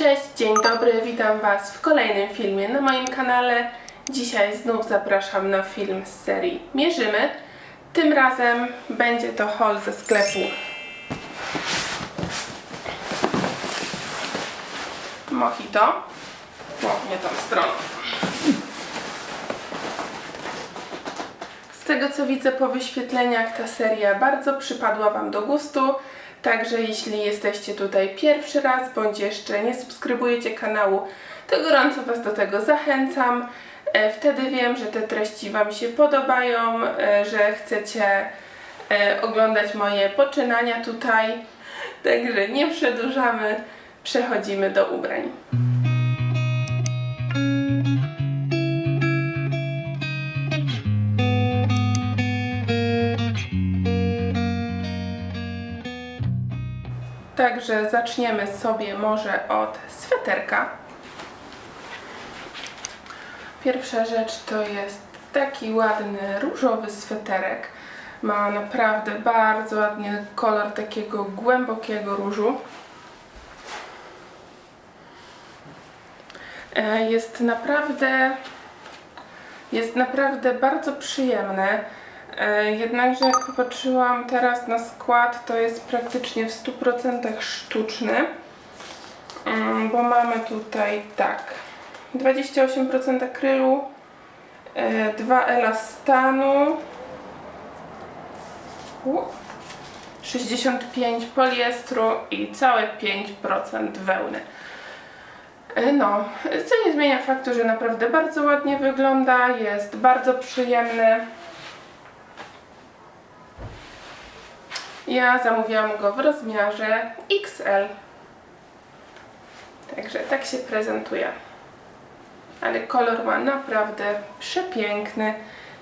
Cześć, dzień dobry, witam Was w kolejnym filmie na moim kanale. Dzisiaj znów zapraszam na film z serii Mierzymy. Tym razem będzie to haul ze sklepu Mojito. O, nie tą stroną. Z tego co widzę po wyświetleniach, ta seria bardzo przypadła Wam do gustu. Także jeśli jesteście tutaj pierwszy raz, bądź jeszcze nie subskrybujecie kanału, to gorąco Was do tego zachęcam. E, Wtedy wiem, że te treści Wam się podobają, e, że chcecie e, oglądać moje poczynania tutaj. Także nie przedłużamy, przechodzimy do ubrań. Także zaczniemy sobie może od sweterka. Pierwsza rzecz to jest taki ładny różowy sweterek. Ma naprawdę bardzo ładny kolor takiego głębokiego różu. E, Jest naprawdę jest naprawdę bardzo przyjemny. E, Jednakże jak popatrzyłam teraz na skład, to jest praktycznie w 100% sztuczny. Mm, Bo mamy tutaj tak 28% akrylu, e, 2 elastanu, u, 65 poliestru i całe 5% wełny. E, No, co nie zmienia faktu, że naprawdę bardzo ładnie wygląda, jest bardzo przyjemny. Ja zamówiłam go w rozmiarze XL. Także tak się prezentuje. Ale kolor ma naprawdę przepiękny,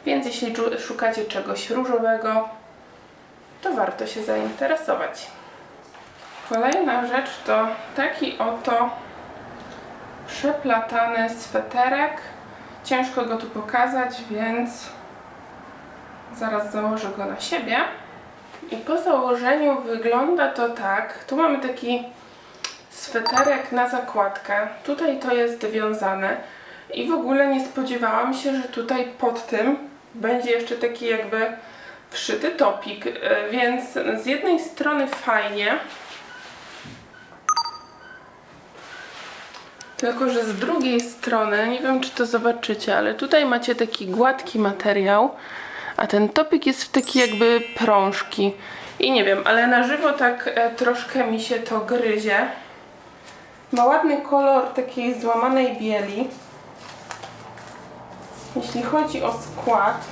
więc jeśli szukacie czegoś różowego, to warto się zainteresować. Kolejna rzecz to taki oto przeplatany sweterek. Ciężko go tu pokazać, więc zaraz założę go na siebie. I po założeniu wygląda to tak. Tu mamy taki sweterek na zakładkę. Tutaj to jest wiązane. I w ogóle nie spodziewałam się, że tutaj pod tym będzie jeszcze taki jakby wszyty topik. E, Więc z jednej strony fajnie, Tylko, że z drugiej strony, nie wiem czy to zobaczycie, ale tutaj macie taki gładki materiał, a ten topik jest w taki jakby prążki. I nie wiem, ale na żywo tak e, troszkę mi się to gryzie. Ma ładny kolor takiej złamanej bieli. Jeśli chodzi o skład,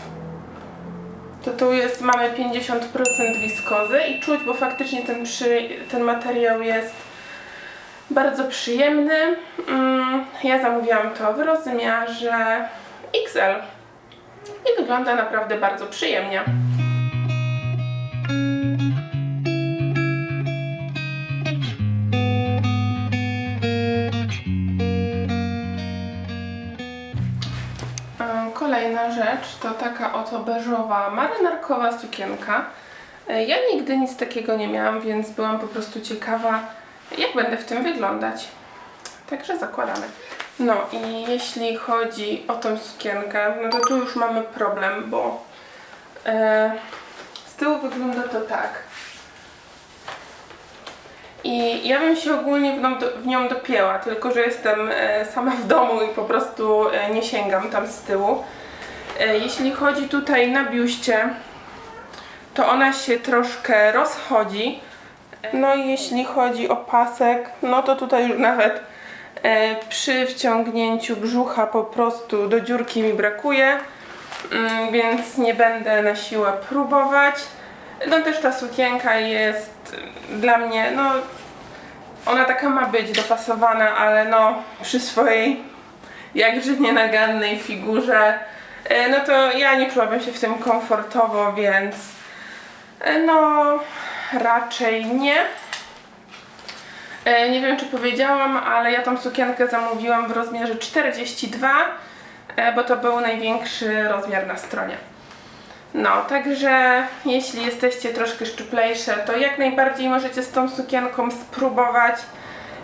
to tu jest, mamy 50% wiskozy i czuć, bo faktycznie ten, przy, ten materiał jest bardzo przyjemny. Mm, Ja zamówiłam to w rozmiarze XL i wygląda naprawdę bardzo przyjemnie. E, Kolejna rzecz to taka oto beżowa marynarkowa sukienka. E, Ja nigdy nic takiego nie miałam, więc byłam po prostu ciekawa, jak będę w tym wyglądać. Także zakładamy. No i jeśli chodzi o tą sukienkę, no to tu już mamy problem, bo e, z tyłu wygląda to tak. I ja bym się ogólnie w, nią- w nią dopięła, tylko że jestem e, sama w domu i po prostu e, nie sięgam tam z tyłu. E, jeśli chodzi tutaj na biuście, to ona się troszkę rozchodzi. No i jeśli chodzi o pasek, no to tutaj już nawet przy wciągnięciu brzucha po prostu do dziurki mi brakuje, mm, więc nie będę na siłę próbować. No też ta sukienka jest dla mnie, no ona taka ma być dopasowana, ale no przy swojej jakże nienagannej figurze, e, no to ja nie czułabym się w tym komfortowo, więc e, no raczej nie. E, Nie wiem, czy powiedziałam, ale ja tą sukienkę zamówiłam w rozmiarze 42, e, bo to był największy rozmiar na stronie. No, także jeśli jesteście troszkę szczuplejsze, to jak najbardziej możecie z tą sukienką spróbować.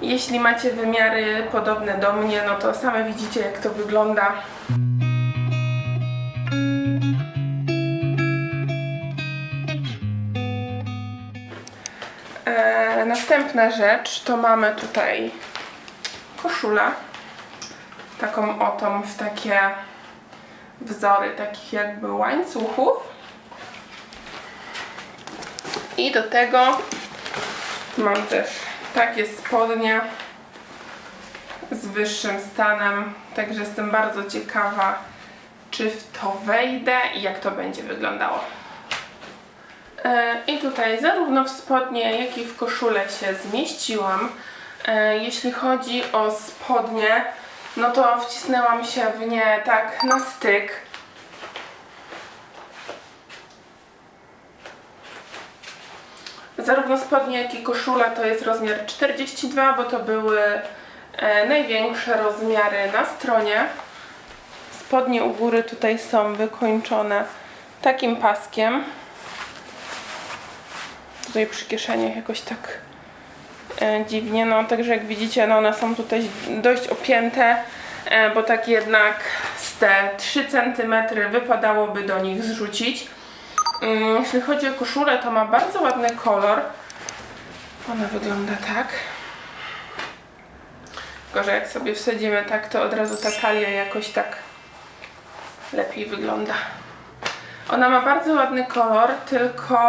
Jeśli macie wymiary podobne do mnie, no to same widzicie jak to wygląda. Następna rzecz to mamy tutaj koszulę. Taką otą w takie wzory takich jakby łańcuchów. I do tego mam też takie spodnie z wyższym stanem, także jestem bardzo ciekawa, czy w to wejdę i jak to będzie wyglądało. E, I tutaj zarówno w spodnie, jak i w koszulę się zmieściłam. E, Jeśli chodzi o spodnie, no to wcisnęłam się w nie tak na styk. Zarówno spodnie, jak i koszula to jest rozmiar 42, bo to były e, największe rozmiary na stronie. Spodnie u góry tutaj są wykończone takim paskiem. Tutaj przy kieszeniach jakoś tak e, dziwnie, no także jak widzicie, no one są tutaj dość opięte, e, bo tak jednak z te 3 cm wypadałoby do nich zrzucić. Mm, Jeśli chodzi o koszulę, to ma bardzo ładny kolor. Ona wygląda tak. Tylko, że jak sobie wsadzimy tak, to od razu ta talia jakoś tak lepiej wygląda. Ona ma bardzo ładny kolor, tylko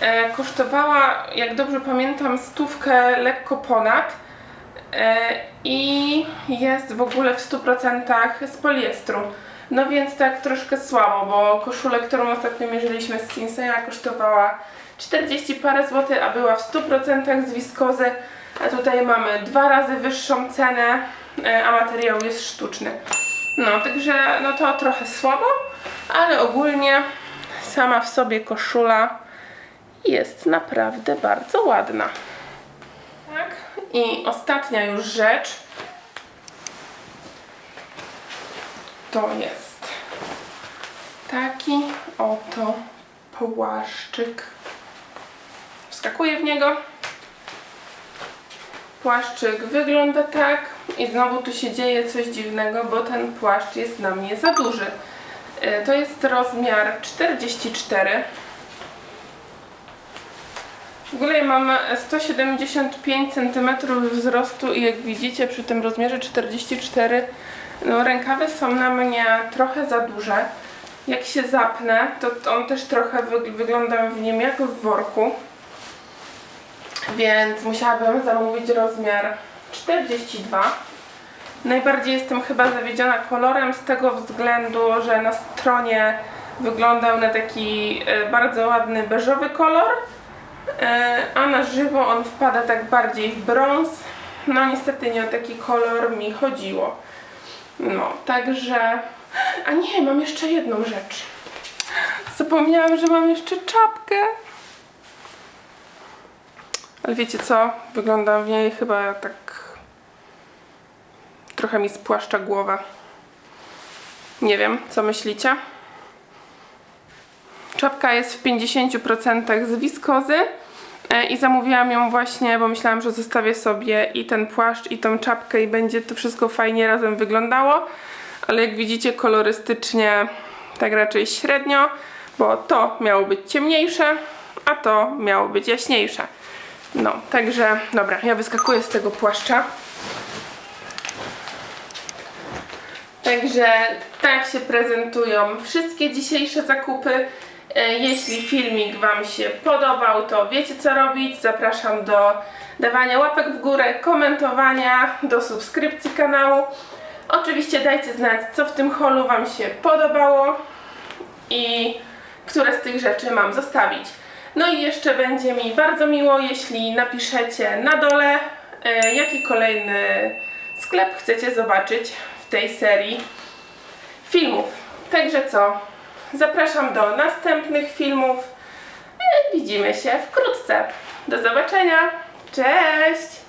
e, kosztowała, jak dobrze pamiętam, stówkę lekko ponad e, i jest w ogóle w 100% z poliestru. No więc tak troszkę słabo, bo koszulę, którą ostatnio mierzyliśmy z Sinseya kosztowała 40 parę złotych, a była w 100% z wiskozy, a tutaj mamy dwa razy wyższą cenę, e, a materiał jest sztuczny. No, także no to trochę słabo, ale ogólnie sama w sobie koszula jest naprawdę bardzo ładna. Tak? I ostatnia już rzecz to jest taki oto płaszczyk. Wskakuję w niego. Płaszczyk wygląda tak i znowu tu się dzieje coś dziwnego, bo ten płaszcz jest na mnie za duży. E, To jest rozmiar 44. W ogóle mam 175 cm wzrostu i jak widzicie przy tym rozmiarze 44 no rękawy są na mnie trochę za duże. Jak się zapnę, to on też trochę wy wygląda w nim jak w worku. Więc musiałabym zamówić rozmiar 42. Najbardziej jestem chyba zawiedziona kolorem z tego względu, że na stronie wyglądał na taki e, bardzo ładny beżowy kolor, a na żywo on wpada tak bardziej w brąz. No niestety nie o taki kolor mi chodziło. No, także... A nie, mam jeszcze jedną rzecz. Zapomniałam, że mam jeszcze czapkę. Ale wiecie co? Wyglądam w niej chyba tak... Trochę mi spłaszcza głowa. Nie wiem, co myślicie? Czapka jest w 50% z wiskozy e, i zamówiłam ją właśnie, bo myślałam, że zostawię sobie i ten płaszcz i tą czapkę i będzie to wszystko fajnie razem wyglądało, ale jak widzicie kolorystycznie tak raczej średnio, bo to miało być ciemniejsze, a to miało być jaśniejsze. No, także dobra, ja wyskakuję z tego płaszcza. Także tak się prezentują wszystkie dzisiejsze zakupy. E, Jeśli filmik Wam się podobał, to wiecie co robić. Zapraszam do dawania łapek w górę, komentowania, do subskrypcji kanału. Oczywiście dajcie znać, co w tym holu Wam się podobało i które z tych rzeczy mam zostawić. No i jeszcze będzie mi bardzo miło, jeśli napiszecie na dole, e, jaki kolejny sklep chcecie zobaczyć w tej serii filmów. Także co? Zapraszam do następnych filmów. E, Widzimy się wkrótce. Do zobaczenia. Cześć!